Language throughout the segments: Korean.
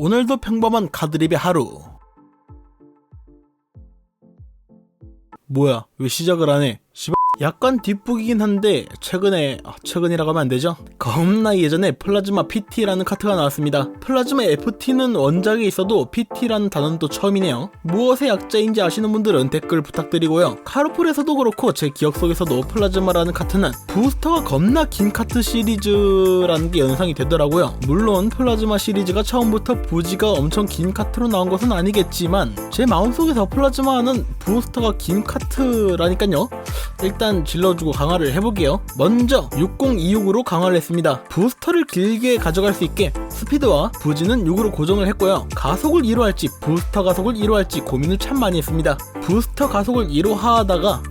오늘도 평범한 가드립의 하루. 뭐야, 왜 시작을 안 해? 씨발. 약간 뒷북이긴 한데 최근에 아, 최근이라고 하면 안 되죠? 겁나 예전에 플라즈마 PT라는 카트가 나왔습니다. 플라즈마 FT는 원작에 있어도 PT라는 단어는 또 처음이네요. 무엇의 약자인지 아시는 분들은 댓글 부탁드리고요. 카르풀에서도 그렇고 제 기억 속에서도 플라즈마라는 카트는 부스터가 겁나 긴 카트 시리즈라는 게 연상이 되더라고요. 물론 플라즈마 시리즈가 처음부터 부지가 엄청 긴 카트로 나온 것은 아니겠지만 제 마음속에서 플라즈마는 부스터가 긴 카트라니까요. 일단 질러주고 강화를 해볼게요. 먼저 6026으로 강화를 했습니다. 부스터를 길게 가져갈 수 있게 스피드와 부지는 6으로 고정을 했고요. 가속을 1호 할지 부스터 가속을 1호 할지 고민을 참 많이 했습니다. 부스터 가속을 1호 하다가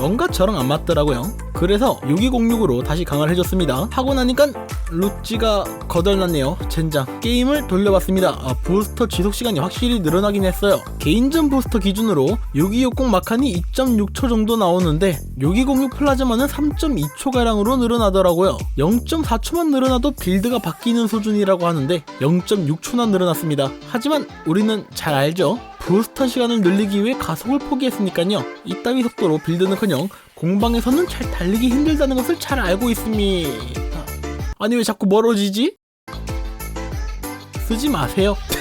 뭔가 저랑 안 맞더라고요. 그래서 6206으로 다시 강화를 해줬습니다. 하고 나니까 루찌가 거덜났네요. 젠장. 게임을 돌려봤습니다. 아, 부스터 지속 시간이 확실히 늘어나긴 했어요. 개인전 부스터 기준으로 6260 마칸이 2.6초 정도 나오는데 6206 플라즈마는 3.2초가량으로 늘어나더라고요. 0.4초만 늘어나도 빌드가 바뀌는 수준이라고 하는데 0.6초나 늘어났습니다. 하지만 우리는 잘 알죠? 부스터 시간을 늘리기 위해 가속을 포기했으니까요. 이따위 속도로 빌드는커녕 공방에서는 잘 달리기 힘들다는 것을 잘 알고 있습니다. 아니 왜 자꾸 멀어지지? 쓰지 마세요.